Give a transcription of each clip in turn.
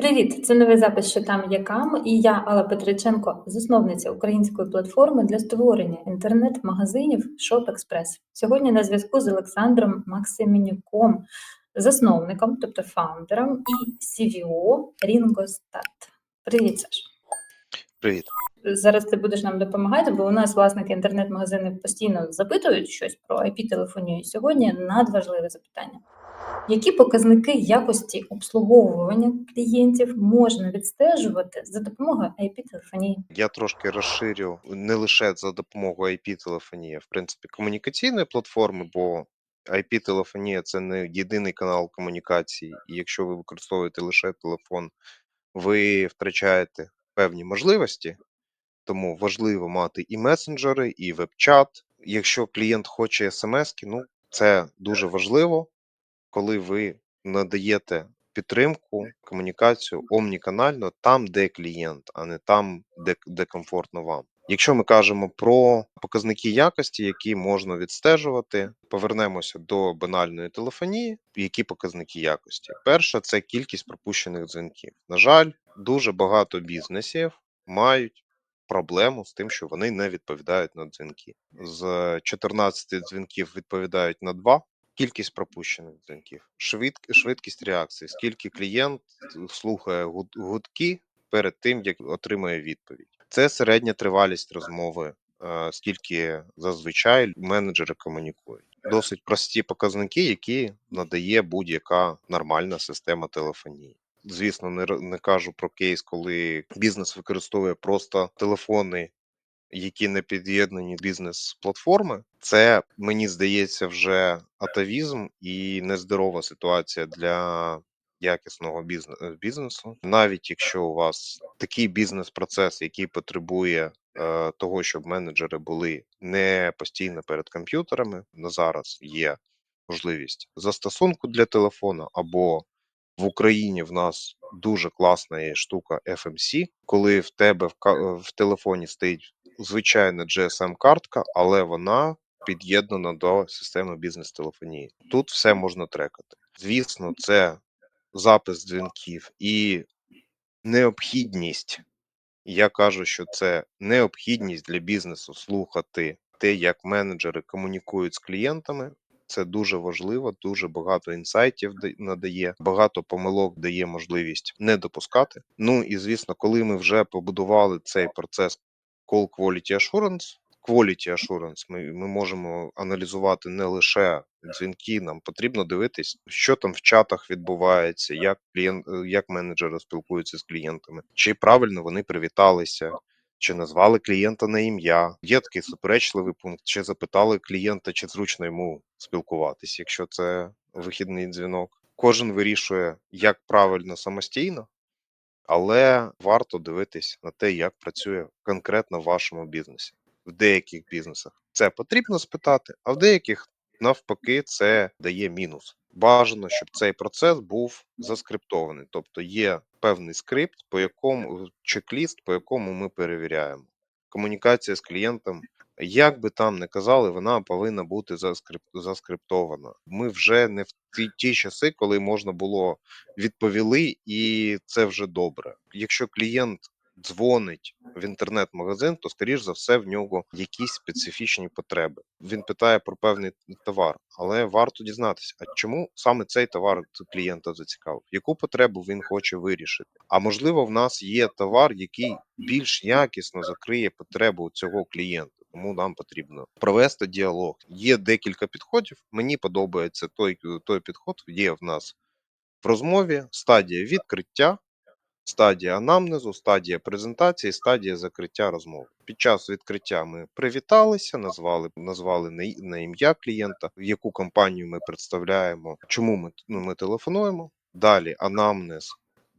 Привіт! Це новий запис «Що там, є кам» і я, Алла Петриченко, засновниця української платформи для створення інтернет-магазинів ShopExpress. Сьогодні на зв'язку з Олександром Максименюком, засновником, тобто фаундером і CVO Ringostat. Привіт, Саш! Привіт. Зараз ти будеш нам допомагати, бо у нас власники інтернет-магазинів постійно запитують щось про IP-телефонію. Сьогодні надважливе запитання. Які показники якості обслуговування клієнтів можна відстежувати за допомогою IP-телефонії? Я трошки розширю не лише за допомогою IP-телефонії, в принципі комунікаційної платформи, бо IP-телефонія це не єдиний канал комунікації, і якщо ви використовуєте лише телефон, ви втрачаєте певні можливості, тому важливо мати і месенджери, і веб-чат. Якщо клієнт хоче смс, ну це дуже важливо, коли ви надаєте підтримку, комунікацію омніканально там, де клієнт, а не там, де, де комфортно вам. Якщо ми кажемо про показники якості, які можна відстежувати, повернемося до банальної телефонії. Які показники якості? Перше це кількість пропущених дзвінків. На жаль, дуже багато бізнесів мають проблему з тим, що вони не відповідають на дзвінки. З 14 дзвінків відповідають на 2, кількість пропущених дзвінків, швид, швидкість реакції, скільки клієнт слухає гудки перед тим, як отримує відповідь. Це середня тривалість розмови, е, скільки зазвичай менеджери комунікують. Досить прості показники, які надає будь-яка нормальна система телефонії. Звісно, не, не кажу про кейс, коли бізнес використовує просто телефони які не під'єднані бізнес-платформи, це мені здається вже атавізм і нездорова ситуація для якісного бізне- бізнесу. Навіть якщо у вас такий бізнес-процес, який потребує е, того, щоб менеджери були не постійно перед комп'ютерами, на зараз є можливість застосунку для телефона або в Україні в нас дуже класна є штука FMC, коли в тебе в телефоні стоїть звичайна GSM-картка, але вона під'єднана до системи бізнес-телефонії. Тут все можна трекати. Звісно, це запис дзвінків і необхідність. Я кажу, що це необхідність для бізнесу слухати те, як менеджери комунікують з клієнтами. Це дуже важливо, дуже багато інсайтів надає, багато помилок дає можливість не допускати. Ну і звісно, коли ми вже побудували цей процес Call Quality Assurance, Quality Assurance, ми, ми можемо аналізувати не лише дзвінки, нам потрібно дивитись, що там в чатах відбувається, як клієнт, е, як менеджери спілкуються з клієнтами, чи правильно вони привіталися, чи назвали клієнта на ім'я. Є такий суперечливий пункт, чи запитали клієнта, чи зручно йому спілкуватись, якщо це вихідний дзвінок. Кожен вирішує, як правильно самостійно, але варто дивитись на те, як працює конкретно в вашому бізнесі. В деяких бізнесах це потрібно спитати, а в деяких навпаки це дає мінус. Бажано, щоб цей процес був заскриптований, тобто є певний скрипт, по якому чек-ліст, по якому ми перевіряємо. Комунікація з клієнтом, як би там не казали, вона повинна бути заскрип... заскриптована. Ми вже не в ті, ті часи, коли можна було відповіли, і це вже добре. Якщо клієнт дзвонить в інтернет-магазин, то скоріш за все в нього якісь специфічні потреби. Він питає про певний товар, але варто дізнатися, а чому саме цей товар клієнта зацікавив, яку потребу він хоче вирішити. А можливо, в нас є товар, який більш якісно закриє потребу цього клієнта. Тому нам потрібно провести діалог. Є декілька підходів. Мені подобається той, той підход. Є в нас в розмові стадія відкриття, стадія анамнезу, стадія презентації, стадія закриття розмови. Під час відкриття ми привіталися, назвали, назвали на, на ім'я клієнта, в яку компанію ми представляємо, чому ми, ну, ми телефонуємо. Далі анамнез,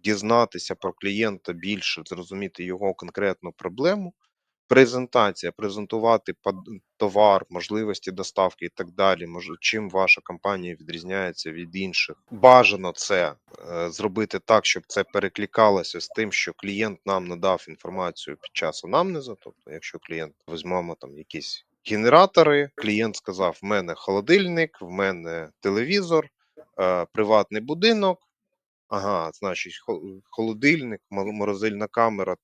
дізнатися про клієнта більше, зрозуміти його конкретну проблему. Презентація, презентувати товар, можливості доставки і так далі. Мож, чим ваша компанія відрізняється від інших. Бажано це е, зробити так, щоб це перекликалося з тим, що клієнт нам надав інформацію під час анамнезу. Тобто, якщо клієнт візьмемо там якісь генератори, клієнт сказав: в мене холодильник, в мене телевізор, е, приватний будинок. ага, значить, хо- холодильник, морозильна камера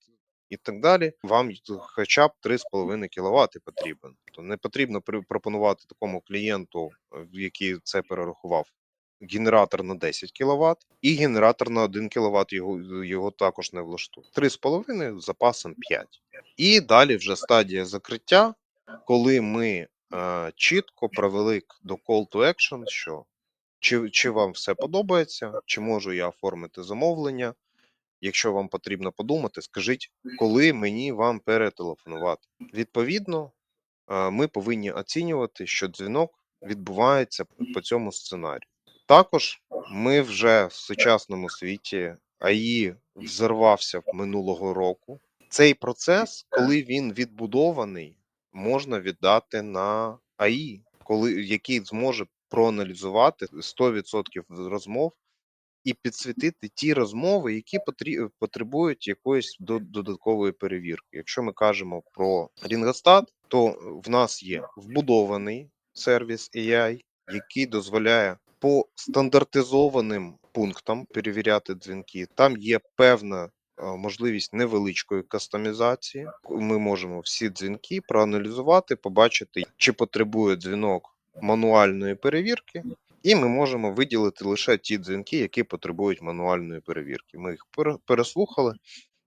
і так далі. Вам хоча б 3,5 кВт потрібен. То не потрібно пропонувати такому клієнту, е, який це перерахував. Генератор на 10 кВт і генератор на 1 кВт його, його також не влаштує. 3,5 з запасом 5. І далі вже стадія закриття, коли ми е, чітко провели до call to action, що чи, чи вам все подобається, чи можу я оформити замовлення. Якщо вам потрібно подумати, скажіть, коли мені вам перетелефонувати. Відповідно, е, ми повинні оцінювати, що дзвінок відбувається по цьому сценарію. Також ми вже в сучасному світі АІ взорвався минулого року. Цей процес, коли він відбудований, можна віддати на АІ, коли який зможе проаналізувати 100% розмов і підсвітити ті розмови, які потребують якоїсь додаткової перевірки. Якщо ми кажемо про Рінгостат, то в нас є вбудований сервіс AI, який дозволяє по стандартизованим пунктам перевіряти дзвінки. Там є певна е, можливість невеличкої кастомізації. Ми можемо всі дзвінки проаналізувати, побачити, чи потребує дзвінок мануальної перевірки, і ми можемо виділити лише ті дзвінки, які потребують мануальної перевірки. Ми їх пере- переслухали,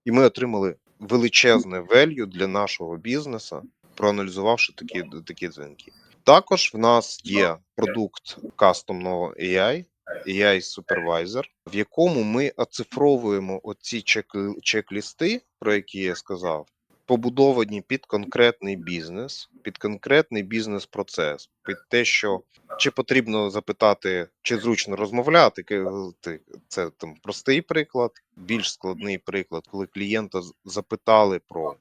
і ми отримали величезне value для нашого бізнесу, проаналізувавши такі, такі дзвінки. Також в нас є продукт кастомного AI, AI Supervisor, в якому ми оцифровуємо оці чек, чек-лісти, про які я сказав, побудовані під конкретний бізнес, під конкретний бізнес-процес, під те, що чи потрібно запитати, чи зручно розмовляти. ки- Це там простий приклад, більш складний приклад, коли клієнта запитали про,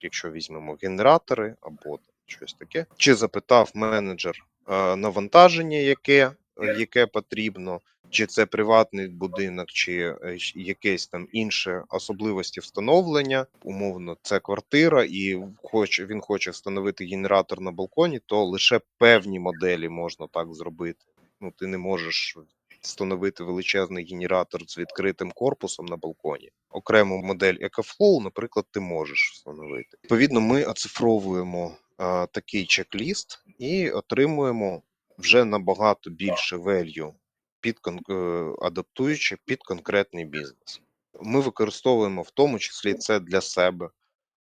якщо візьмемо генератори або щось таке, чи запитав менеджер е, навантаження, яке, яке потрібно, чи це приватний будинок, чи е, якесь там інше особливості встановлення. Умовно, це квартира, і хоче він хоче встановити генератор на балконі, то лише певні моделі можна так зробити. Ну, ти не можеш встановити величезний генератор з відкритим корпусом на балконі. Окрему модель EcoFlow, наприклад, ти можеш встановити. Відповідно, ми оцифровуємо а, такий чек-ліст і отримуємо вже набагато більше value під е, адаптуючи під конкретний бізнес. Ми використовуємо в тому числі це для себе.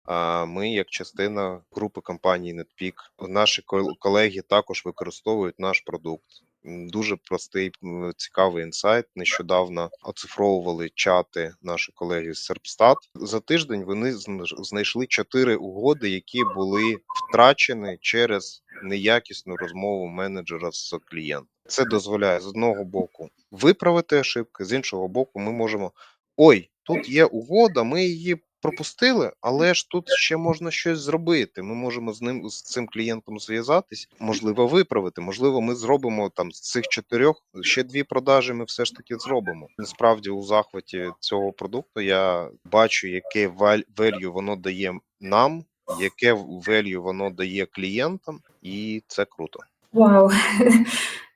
А ми, як частина групи компанії NetPeak, наші кол- колеги також використовують наш продукт. Дуже простий, цікавий інсайт. Нещодавно оцифровували чати наші колеги з Serpstat. За тиждень вони зн- знайшли чотири угоди, які були втрачені через неякісну розмову менеджера з клієнтом. Це дозволяє з одного боку виправити ошибки, з іншого боку, ми можемо ой, тут є угода, ми її пропустили, але ж тут ще можна щось зробити. Ми можемо з ним з цим клієнтом зв'язатись, можливо, виправити. Можливо, ми зробимо там з цих чотирьох ще дві продажі. Ми все ж таки зробимо. Насправді, у захваті цього продукту я бачу, яке value воно дає нам, яке value воно дає клієнтам, і це круто. Вау!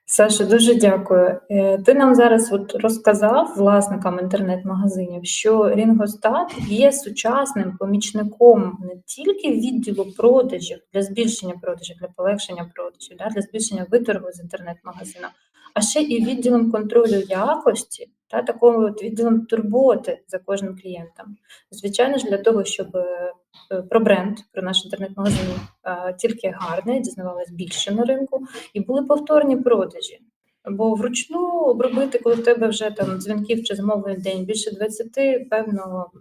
Саша, дуже дякую. Е, Ти нам зараз от розказав власникам інтернет-магазинів, що Рінгостат є сучасним помічником не тільки відділу продажів для збільшення продажів, для полегшення продажів, да, для збільшення виторгу з інтернет-магазина, а ще і відділом контролю якості та такого відділом турботи за кожним клієнтом. Звичайно ж, для того, щоб е, про бренд, про наш інтернет-магазин е, тільки гарне, дізнавалась більше на ринку, і були повторні продажі. Бо вручну обробити, коли в тебе вже там дзвінків чи замовлень день більше 20, певно,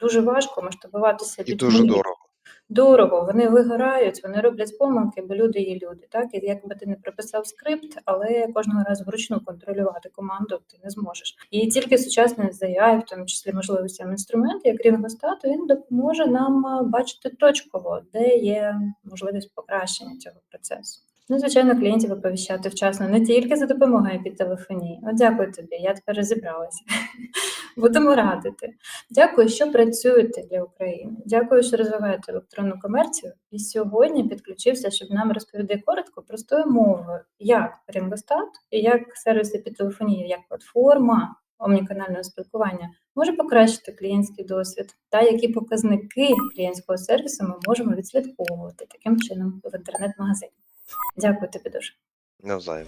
дуже важко масштабуватися І дуже дорого. Дорого, вони вигорають, вони роблять помилки, бо люди є люди. Так, і якби ти не прописав скрипт, але кожного разу вручну контролювати команду ти не зможеш. І тільки сучасний ZI, в тому числі можливостям інструмент, як Рінгостат, він допоможе нам бачити точково, де є можливість покращення цього процесу. Ну, звичайно, клієнтів оповіщати вчасно не тільки за допомогою підтелефонії. От дякую тобі, я тепер розібралася. Будемо радити. Дякую, що працюєте для України. Дякую, що розвиваєте електронну комерцію. І сьогодні підключився, щоб нам розповісти коротко простою мовою, як Рингостат і як сервіси підтелефонії, як платформа омніканального спілкування може покращити клієнтський досвід, та які показники клієнтського сервісу ми можемо відслідковувати таким чином в інтернет-магазині. Дякую тобі дуже. Навзаєм.